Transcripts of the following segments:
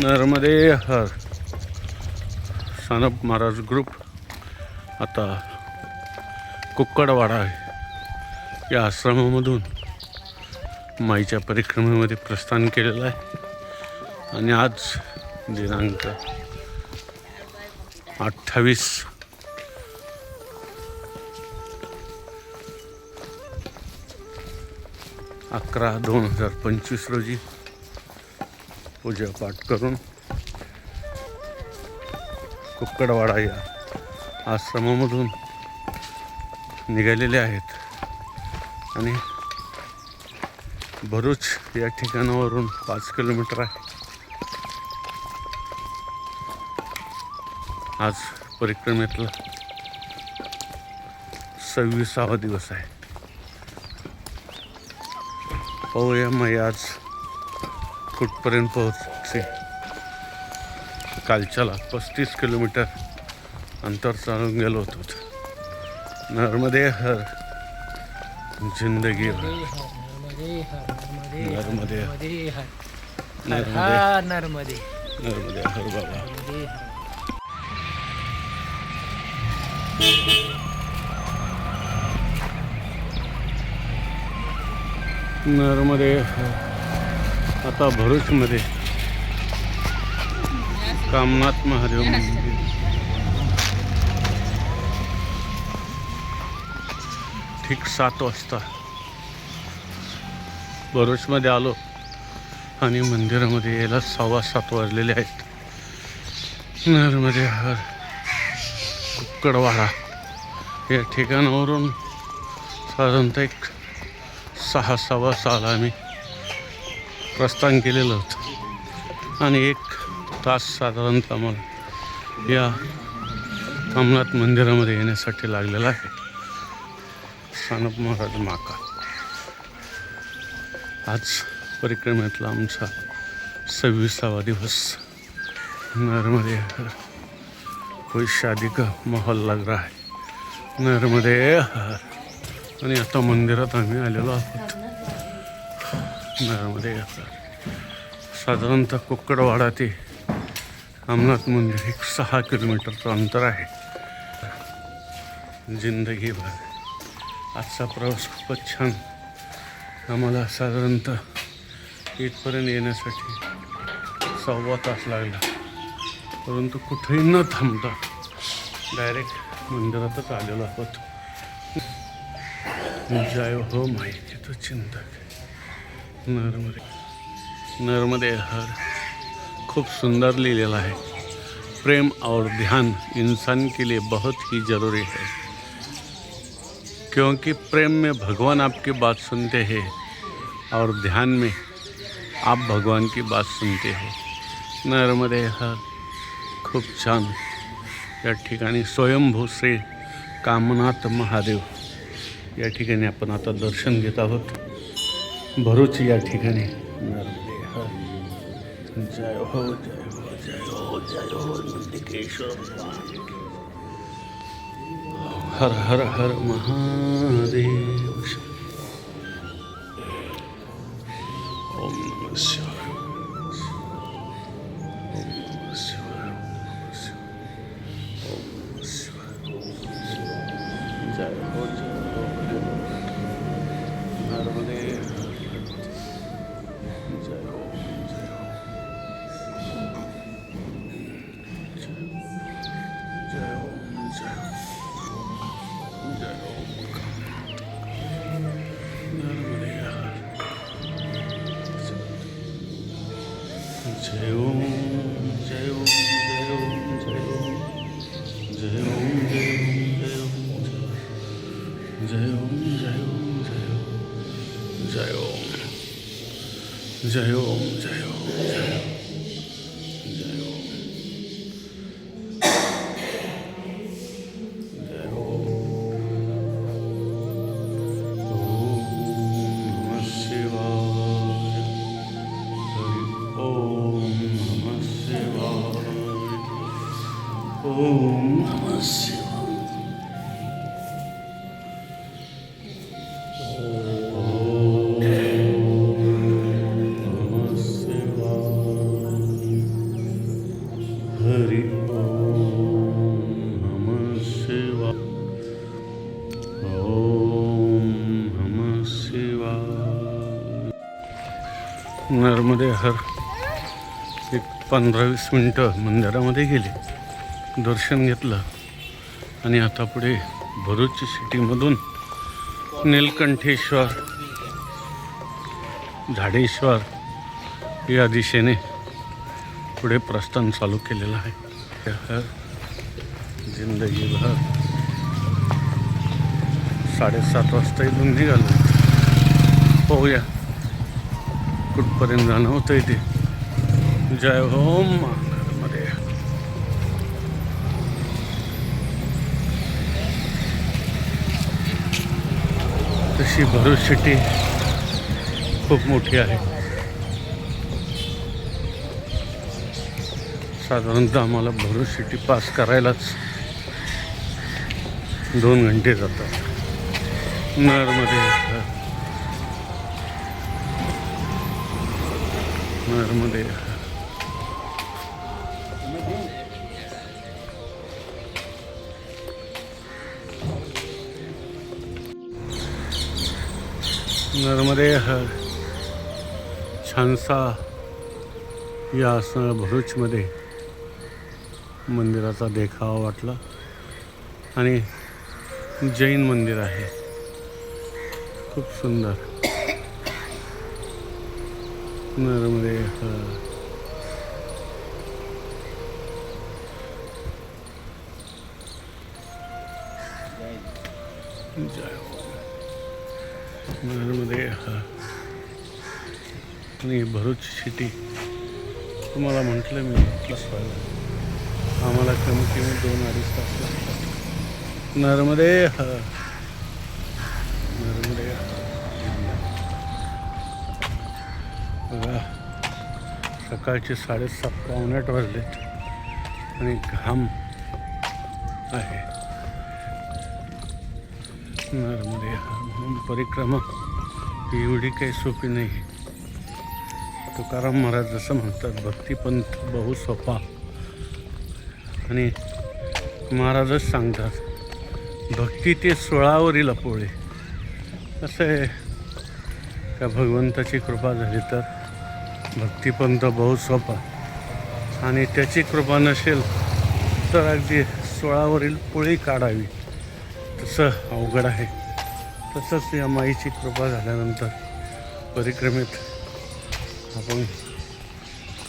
नर्मदे हर. सानप महाराज ग्रुप. आता कुक्कडवाडा या आश्रमामधून माईच्या परिक्रमेमध्ये प्रस्थान केलेलं आहे. आणि आज दिनांक अठ्ठावीस अकरा दोन हजार पंचवीस रोजी पूजापाठ करून कुक्कडवाडा या आश्रमामधून निघालेले आहेत. आणि भरूच या ठिकाणावरून पाच किलोमीटर आहे. आज परिक्रमेतला सव्वीसावा दिवस आहे. पाहूया मग आज कुठपर्यंत पोहोचते? कालच्याला पस्तीस किलोमीटर अंतर चालून गेलो होतो. नर्मदे हर जिंदगी नर्मदे नर्मदे नर्मदे हर. बाबा. नर्मदे आता भरूचमध्ये कामनाथ महादेव मंदिर. ठीक सात वाजता. भरूचमध्ये आलो आणि मंदिरामध्ये यायला सव्वा सात वाजलेले आहेत. नरमध्ये हर कुक्कडवाडा. या ठिकाणावरून साधारणतः एक सहा सव्वा सहाला आम्ही प्रस्थान केलेलं होतं. आणि एक तास साधारणतः आम्हाला या अमनाथ मंदिरामध्ये येण्यासाठी लागलेला आहे. सानप महाराज माका. आज परिक्रमेतला आमचा सव्वीसावा दिवस. नर्मदे हर कोई शादी का माहौल लग रहा है. नर्मदे हर. आणि आता मंदिरात आम्ही आलेलो आहोत. नळामध्ये साधारणतः कुक्कडवाडा ते अमनाथ मंदिर एक सहा किलोमीटरचं अंतर आहे. जिंदगीभर आजचा प्रवास खूपच छान. आम्हाला साधारणतः इथपर्यंत येण्यासाठी सव्वा तास लागला. परंतु कुठेही न थांबता डायरेक्ट मंदिरातच आलेलो आहोत. जय हो माहिती तो चिंतक. नर्मदे. नर्मदे हर खूब सुंदर लिहिलेला है. प्रेम और ध्यान इंसान के लिए बहुत ही ज़रूरी है. क्योंकि प्रेम में भगवान आपकी बात सुनते हैं और ध्यान में आप भगवान की बात सुनते हो. नर्मदे हर खूप छान या ठिकाणी स्वयंभू श्री कामनाथ महादेव या ठिकाणी आपण आता दर्शन घेत आहोत. भरूच या ठिकाणी नर्मदे हर जय हो जय हो जय हो जय हो नंदिकेश्वर भगवान की. हर हर हर महादेव જય ઓમ જય ઓમ જય ઓમ नरमध्ये हर एक पंधरा वीस मिनटं मंदिरामध्ये गेले दर्शन घेतलं आणि आता पुढे भरूच सिटीमधून नीलकंठेश्वर झाडेश्वर या दिशेने पुढे प्रस्थान चालू केलेलं आहे. ते हर जिंदगीभर साडेसात वाजता इथून निघालो. पाहूया. कुठपर्यंत जाणं होतं इथे जय होममध्ये तशी भरूच सिटी खूप मोठी आहे. साधारणतः आम्हाला भरूच सिटी पास करायलाच दोन घंटे जातात. नरमध्ये नरमध्ये नरमध्ये ह- छानसा या असं भरूचमध्ये मंदिराचा देखावा वाटला. आणि जैन मंदिर आहे. खूप सुंदर. नरमध्ये ह- आणि भरूच सिटी तुम्हाला म्हटलं मी प्लस आम्हाला कमी कमी दोन अडीच तास लागतात. नरमध्ये सकाळचे साडेसात पावणे आठ वाजलेत आणि घाम आहे. नर्मदे म्हणून परिक्रमा ही एवढी काही सोपी नाही. तुकाराम महाराज जसं म्हणतात भक्तिपंथ बहु सोपा. आणि महाराजच सांगतात भक्ती ते सोळावरील अपोळे. असं आहे. का भगवंताची कृपा झाली तर? भक्तिपंथ बहुत सोपा. आणि त्याची कृपा नसेल तर अगदी सोळावरील पोळी काढावी. तसं अवघड आहे. तसंच या माईची कृपा झाल्यानंतर परिक्रमेत आपण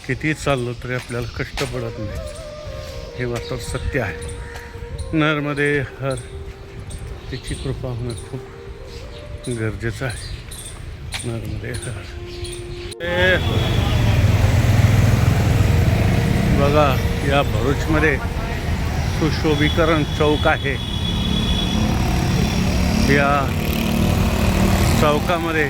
किती चाललो तरी आपल्याला कष्ट पडत नाही. हे वास्तव सत्य आहे. नरमध्ये हर. तिची कृपा होणं खूप गरजेचं आहे. नरमध्ये हर. बघा या भरूचमध्ये सुशोभीकरण चौक आहे. या चौकामध्ये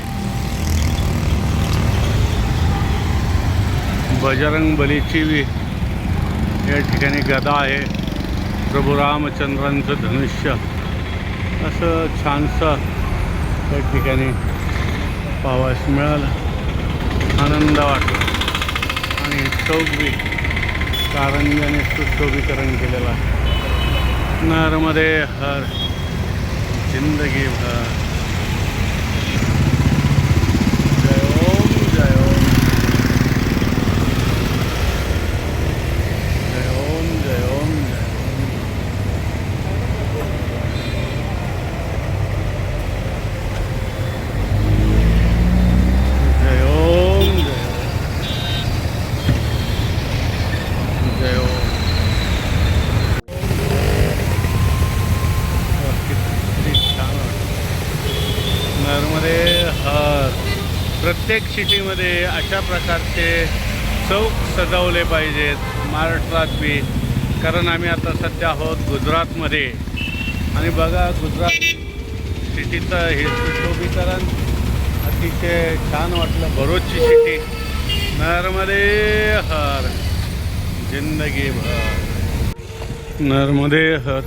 बजरंग बलीची या ठिकाणी गदा आहे. प्रभू रामचंद्रांचं धनुष्य. असं छानसं त्या ठिकाणी पावास मिळालं. आनंद वाटला. आणि चौक बी कारंजाने सुशोभीकरण केलेलं आहे. हर जिंदगी भर जय ओम जय ओम जय ओम जय ओम जय ओम जय ओम जय जय ओम किती छान वाटतं. नरमध्ये हर मध्ये अशा प्रकारचे चौक सजवले पाहिजेत महाराष्ट्रात बी. कारण आम्ही आता सध्या आहोत गुजरातमध्ये. आणि बघा गुजरात सिटीचं हे सुशोभीकरण अतिशय छान वाटलं. भरूचची सिटी. नर्मदे हर. जिंदगी भर नर्मदे हर.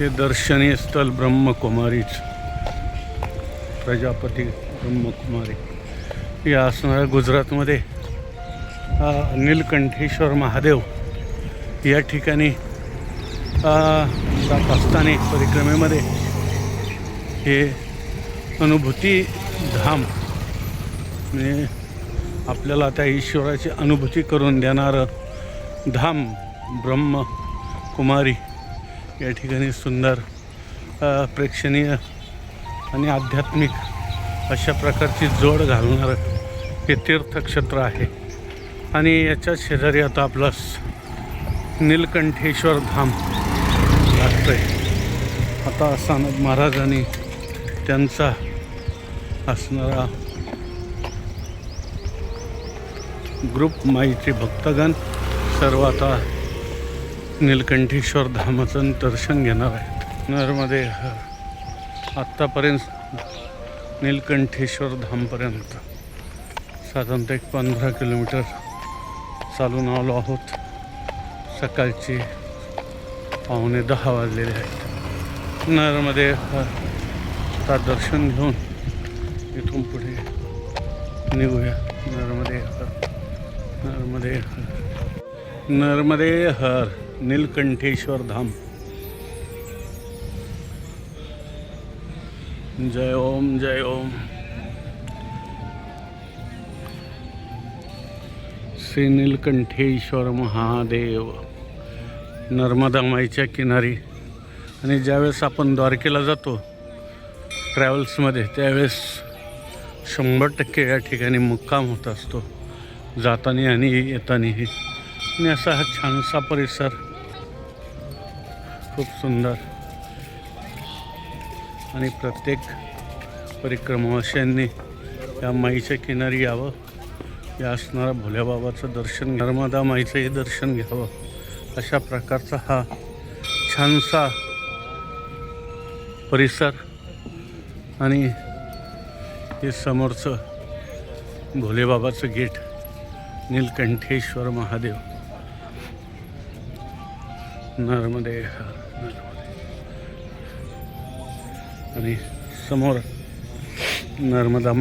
हे दर्शनीय स्थल ब्रह्मकुमारीच. प्रजापती ब्रह्मकुमारी. या असणाऱ्या गुजरातमध्ये नीलकंठेश्वर महादेव. या ठिकाणी जात असताना परिक्रमेमध्ये हे अनुभूती धाम म्हणजे आपल्याला त्या ईश्वराची अनुभूती करून देणारं धाम ब्रह्म कुमारी या ठिकाणी सुंदर प्रेक्षणीय आणि आध्यात्मिक अशा प्रकारची जोड घालणारं. हे तीर्थक्षेत्र आहे. आणि याच्या शेजारी आता आपलं नीलकंठेश्वर धाम लागतंय. आता सानद महाराजांनी त्यांचा असणारा ग्रुप माईचे भक्तगण सर्व आता नीलकंठेश्वर धामाचं दर्शन घेणार आहेत. नरमध्ये आत्तापर्यंत नीलकंठेश्वर धामपर्यंत. साधारणतः एक पंधरा किलोमीटर चालून आलो आहोत. सकाळची पाहुणे दहा वाजलेले आहेत. नरमध्ये आता दर्शन घेऊन इथून पुढे निघूया. नर्मदे हर नर्मदे हर नर्मदे हर नीलकंठेश्वर धाम. जय ओम जय ओम. श्री नीलकंठेश्वर महादेव. नर्मदा माईच्या किनारी. आणि ज्यावेळेस आपण द्वारकेला जातो ट्रॅव्हल्समध्ये त्यावेळेस शंभर टक्के या ठिकाणी मुक्काम होत असतो. जाताना आणि येतानाही आणि असा हा छानसा परिसर. खूप सुंदर. आणि प्रत्येक परिक्रमावाशांनी या माईच्या किनारी यावं. या असणारा भोल्याबाबाचं दर्शन नर्मदा माईचंही दर्शन घ्यावं. अशा प्रकारचा हा छानसा परिसर आणि हे समोरचं भोलेबाबाचं गेट नीलकंठेश्वर महादेव. नर्मदे नर्मदे. आणि समोर नर्मदा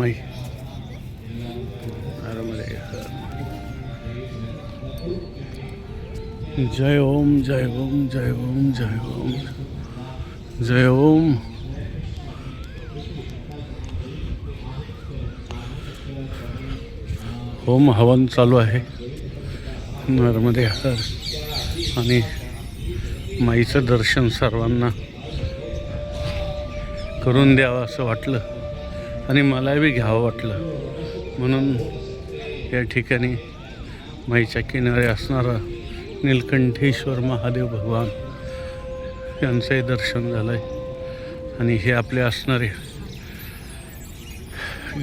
जय ओम जय ओम जय ओम जय ओम जय ओम। होम हवन चालू आहे. नर्मदे हर आणि माईचं दर्शन सर्वांना करून द्यावं असं वाटलं आणि मलाही घ्यावं वाटलं. म्हणून या ठिकाणी माईच्या किनारे असणारा नीलकंठेश्वर महादेव भगवान यांचंही दर्शन झालं आहे आणि हे आपले असणारे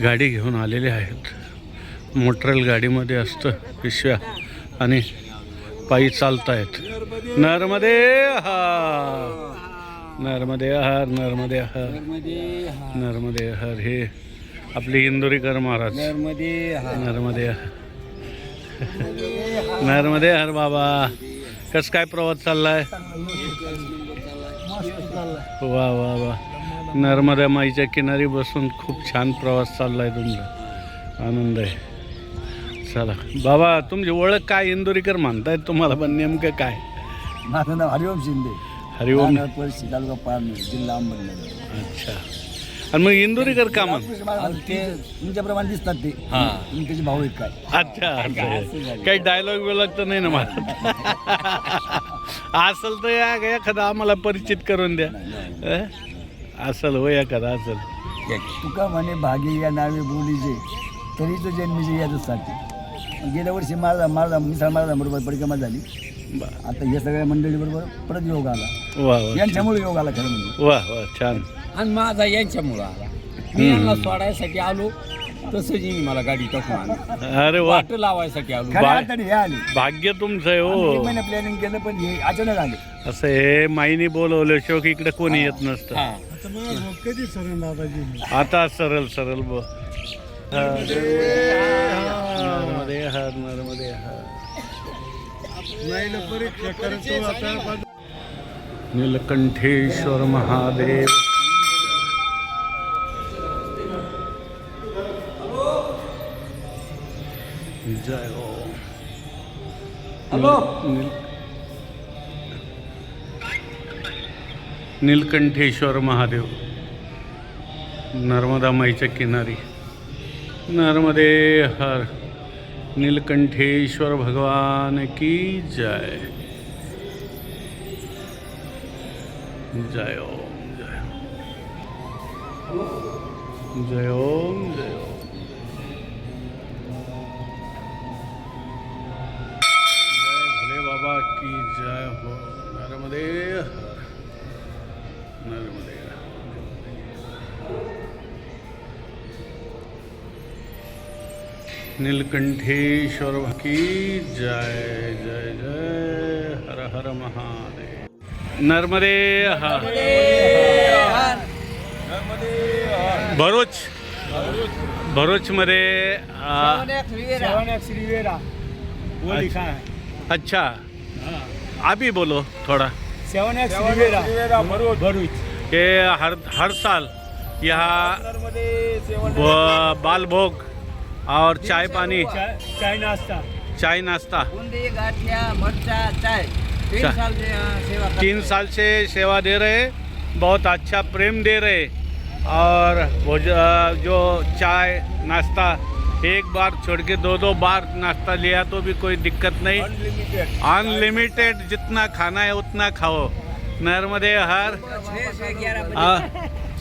गाडी घेऊन आलेले आहेत. मोटरेल गाडीमध्ये असतं पिशव्या आणि पायी चालतायत. नर्मदे हार नर्मदे हार नर्मदे हार नर्मदे हर हे आपले इंदोरीकर महाराज. नर्मदे नर्मदे हर नर्मदे हर बाबा. कस काय प्रवास चाललाय? वा वा वा. नर्मदा माईच्या किनारी बसून खूप छान प्रवास चाललाय तुमचा. आनंद आहे. चला. बाबा तुमची ओळख काय इंदोरीकर म्हणतायत तुम्हाला पण नेमकं काय? माझं नाव हरिओम शिंदे. हरिओम. तालुका पारनेर जिल्हा अच्छा. आणि मग इंदोरीकर का म्हण आणि ते तुमच्याप्रमाणे दिसतात ते. तुम्ही त्याचे भाऊ आहेत काय? अच्छा अच्छा. काही डायलॉग बिलॉग तर नाही ना मला. असल तर या एखादा आम्हाला परिचित करून द्या. अं? असल हो एखादा असल. तुका म्हणे भागे या नावे बोलीचे तरी तो जन्मीचे यादच साठी गेल्या वर्षी माझा माझा मिसाळ माझा बरोबर परिक्रमा झाली. बा- आता या सगळ्या मंडळी बरोबर परत योग आला. वा वा. यांच्यामुळे योग आला खरं म्हणजे. वा वा छान. आणि माझा यांच्यामुळं आला. मी यांना सोडायसाठी आलो तसंच येईन मला गाडी टाकून आणली. अरे वा. वाट लावायसाठी आलो. खऱ्या बा- अर्थाने हे आले. भाग्य तुमचं आहे हो. महिने प्लॅनिंग केलं पण हे अचानक आले. असं हे माईने बोलवल्याशिवाय की इकडे कोणी येत नसतं. हा. कधी सर दादाजी आता सरळ सरळ बो नर्मदे हर नर्मदे हर परीक्षा करतो आता नीलकंठेश्वर महादेव। हो हॅलो। नील- नीलकंठेश्वर महादेव नर्मदा माईच्या किनारी। नर्मदे हर नीलकंठेश्वर भगवान की जय। जय ओम जय जय ओम जय ओम। जय की जय हो नर्मदे। नर्मदे। नीलकंठेश्वर की जय जय जय हर हर महादेव। नर्मदे हर। भरूच। भरूचमध्ये अभी बोलो थोड़ा। ये हर हर साल यहाँ ब- बाल भोग और चाय पानी। चाय नाश्ता। चाय नाश्ता। बुंदी गाठिया मरचा चाय। तीन। साल से यहाँ सेवा करते तीन साल से सेवा दे रहे बहुत अच्छा प्रेम दे रहे और भोज अ, जो चाय नाश्ता एक बार छोड़ के दो दो बार नाश्ता लिया तो भी कोई दिक्कत नहीं। अनलिमिटेड जितना खाना है उतना खाओ। नर्मदे हर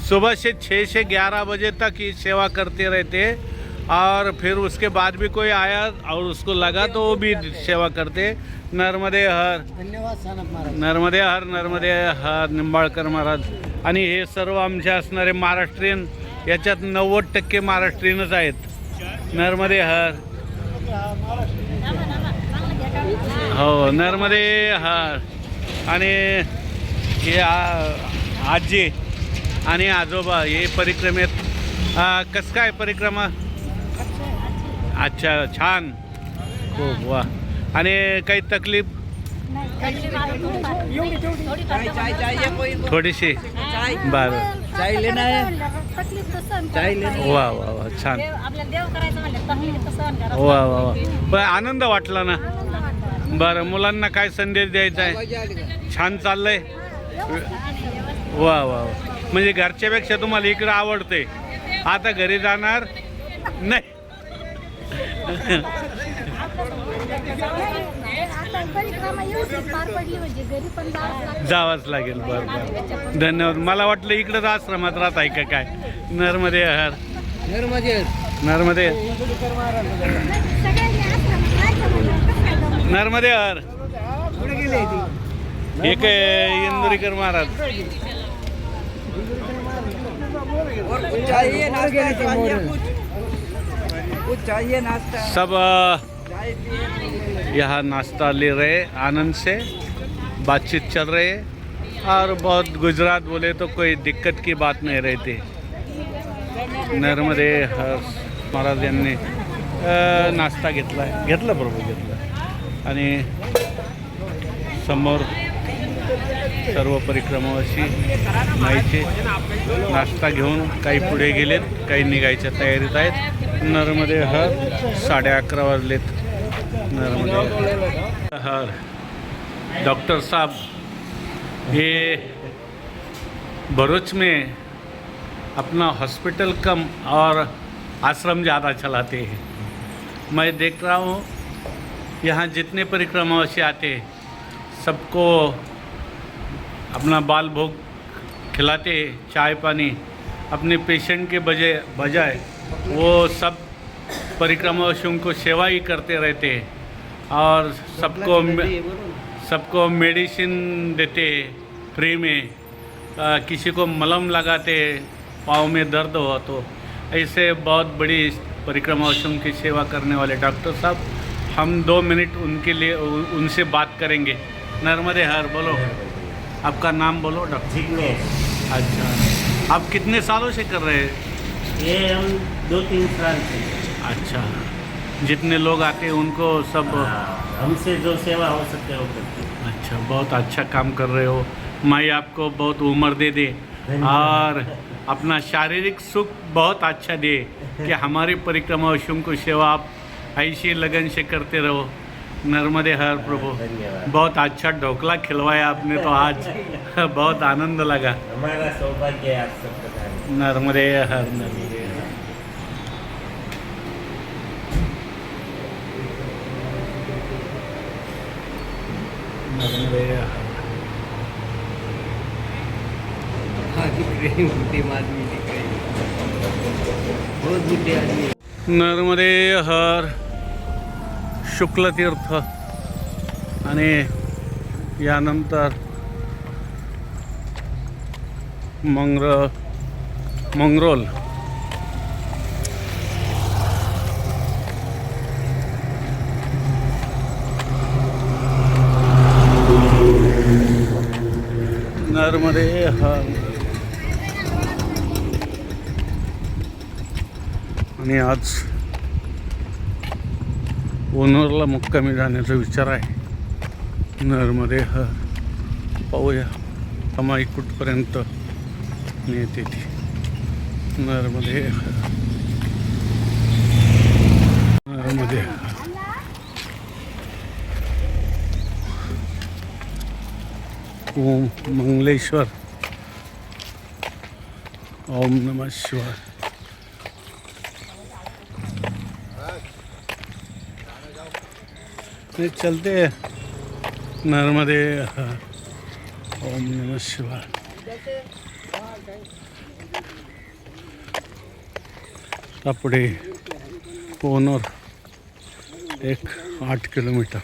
सुबह से छः से ग्यारह बजे तक ये सेवा करते रहते। और फिर उसके बाद भी कोई आया और उसको लगा तो वो भी सेवा करते। नर्मदे हर। धन्यवाद नर्मदे हर नर्मदे हर निंबाळकर महाराज। आणि हे सर्व आमचे असणारे महाराष्ट्रीयन याच्यात नव्वद टक्के महाराष्ट्रीयनच आहेत. नर्मदे हर. हो नर्मदे हर. आणि हे आजी आणि आजोबा हे परिक्रमेत कसं काय परिक्रमा? अच्छा छान. खूप वा. आणि काही तकलीफ थोडीशी. बरं. चाय लेना चाय वा वा वा छान. वा वा वा. पण आनंद वाटला ना? बरं मुलांना काय संदेश द्यायचा आहे? छान चाललंय. वा वा वा. म्हणजे घरच्यापेक्षा तुम्हाला इकडं आवडते आता घरी जाणार? नाही आता परिक्रमा व्यवस्थित पार पडली म्हणजे घरी पण जावंच लागेल बरं बरं. धन्यवाद. मला वाटलं इकडंच आश्रमात राहत आहे का काय? नर्मदे हर नर्मदे जमलं? नर्मदे. हर एक इंदुरीकर महाराज. सब यहाँ नाश्ता ले रहे आनंद से बातचीत चल रही है। और बहुत गुजरात बोले तो कोई दिक्कत की बात नहीं रहती। नर्मदे हर महाराज यांनी नाश्ता घेतला आहे. घेतला बरोबर घेतला आणि समोर सर्व परिक्रमाशी माहिती नाश्ता घेऊन काही पुढे गेलेत काही निघायच्या तयारीत आहेत. नर्मदे हर साडे अकरा वाजलेत. डॉक्टर साहब, ये भरूच में अपना हॉस्पिटल कम और आश्रम ज़्यादा चलाते हैं। मैं देख रहा हूँ, यहाँ जितने परिक्रमावासी आते हैं, सबको अपना बाल भोग खिलाते चाय पानी, अपने पेशेंट के बजाय बजाय वो सब परिक्रमावासियों को सेवा ही करते रहते और सबको सबको मेडिसिन देते फ्री में। आ, किसी को मलम लगाते पाँव में दर्द हो तो। ऐसे बहुत बड़ी परिक्रमा परिक्रमावासियों की सेवा करने वाले डॉक्टर साहब हम दो मिनट उनके लिए उनसे बात करेंगे। नर्मदे हर बोलो। आपका नाम बोलो डॉक्टर। अच्छा। आप कितने सालों से कर रहे हैं? ये हम दो तीन साल से। अच्छा। जितने लोग आते हैं उनको सब हाँ, हमसे जो सेवा हो सकते है वो करते हैं। अच्छा बहुत अच्छा काम कर रहे हो। माई आपको बहुत उम्र दे दे और अपना शारीरिक सुख बहुत अच्छा दे कि हमारी परिक्रमावासियों को सेवा आप ऐसी लगन से करते रहो। नर्मदे हर प्रभु। बहुत अच्छा ढोकला खिलवाया आपने तो आज। बहुत आनंद लगा। हमारा सौभाग्य आप सबका नर्मदे हर नर्मदे। नर्मदे नर्मदे हर शुक्लतीर्थ आणि यानंतर मंग्र मंगरोल. नर्मदे आणि आज ओनरला मुक्कामी जाण्याचा विचार आहे. नरमध्ये ह. पाहूया. कमाई कुठपर्यंत नेते ती नरमध्ये नरमध्ये ह ओम मंगलेश्वर। ओम नमः शिवाय। ते चलते नर्मदे ओम नमः शिवाय। आता पुढे एक आठ किलोमीटर।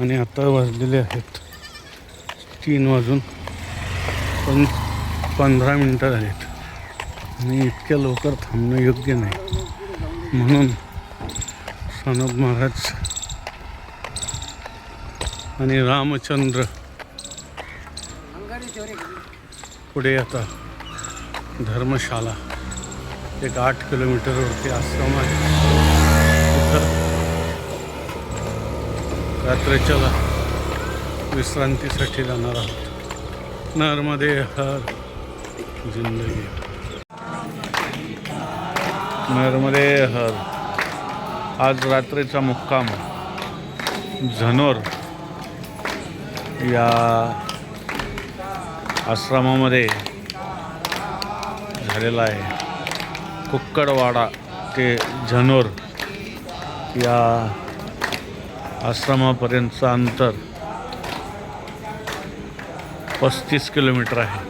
आणि आता वाजलेले आहेत तीन वाजून पण पंधरा मिनटं झालीत. आणि इतक्या लवकर थांबणं योग्य नाही. म्हणून सनद महाराज आणि रामचंद्र पुढे आता धर्मशाला. एक आठ किलोमीटरवरती आश्रम आहे. तिथं रात्रीच्या विश्रांतीसाठी जाणार आहोत. नर्मदे हर जिंदगी. नर्मदे हर. आज रात्रीचा मुक्काम. झनोर. या आश्रमामध्ये झालेला आहे. कुक्कडवाडा ते झनोर या आश्रमापर्यंतचं अंतर. पस्तीस किलोमीटर आहे.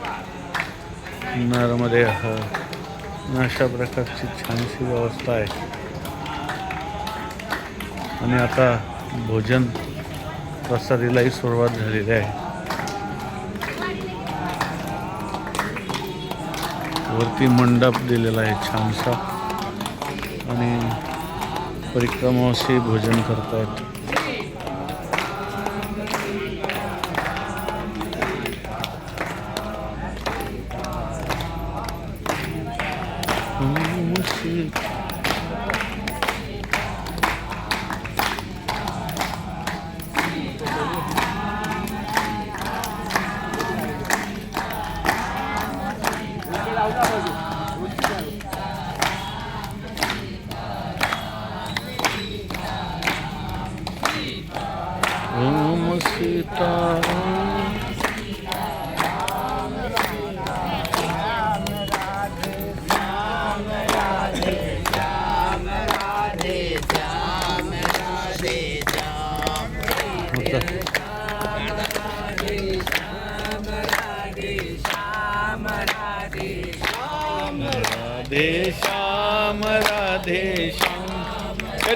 नरमध्ये अशा प्रकारची छानशी व्यवस्था आहे. आणि आता भोजन प्रसादीलाही सुरुवात झालेली आहे. वरती मंडप दिलेला आहे छानसा. आणि परिक्रमाशी भोजन करतायत.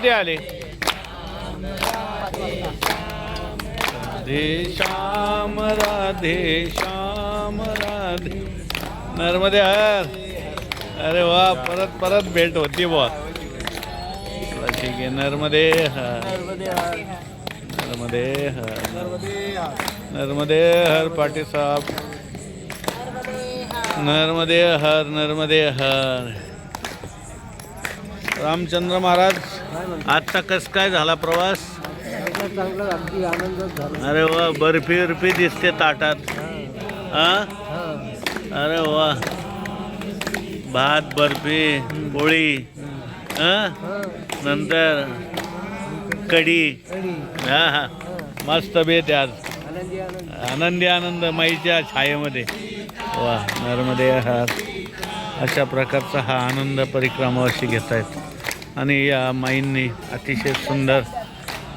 कधी आले? राधे श्याम राधे श्याम राधे. नर्मदे हर. अरे वा परत परत भेट होती चला, ठीक आहे नर्मदे हर. नर्मदे हर. नर्मदे हर. पाटील साहेब नर्मदे हर नर्मदे हर. रामचंद्र महाराज आजचा कस काय झाला प्रवास? अरे वा बर्फी बर्फी दिसते ताटात. अरे वा. भात बर्फी पोळी नंतर कढी. हा हा. मस्त बेत आज. आनंदी आनंद माईच्या छायेमध्ये. वा नर्मदे हा अशा प्रकारचा हा आनंद परिक्रमावाशी घेत आहेत आणि या माईंनी अतिशय सुंदर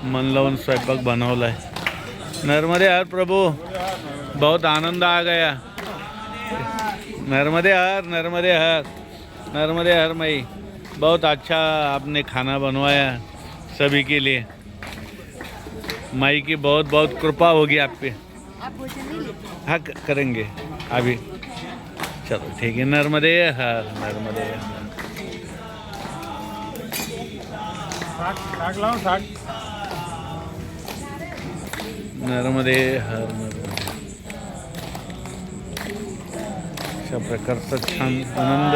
मन लावून स्वयंपाक बनवला आहे नर्मदे हर प्रभु. बहुत आनंद आ गया. नर्मदे हर नर्मदे हर नर्मदे हर मई. बहुत अच्छा आपने खाना बनवाया सभी के लिए. माई की बहुत बहुत कृपा होगी आप पे आप हाँ करेंगे अभी. चलो ठीक है नर्मदे हर नर्मदे नर्मदे हर नर्मदे अशा प्रकारचा छान आनंद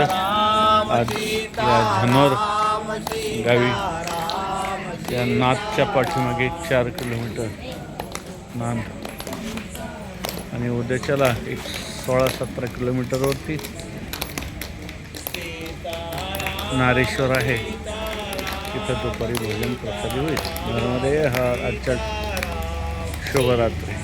आज या झनोर गावी या नाथच्या पाठीमागे चार किलोमीटर नांद. आणि उद्याच्याला एक सोळा सतरा किलोमीटरवरती नारेश्वर आहे. तिथं दुपारी भोजन प्रसादी होईल. नर्मदे हा आजच्या शुभरात्री.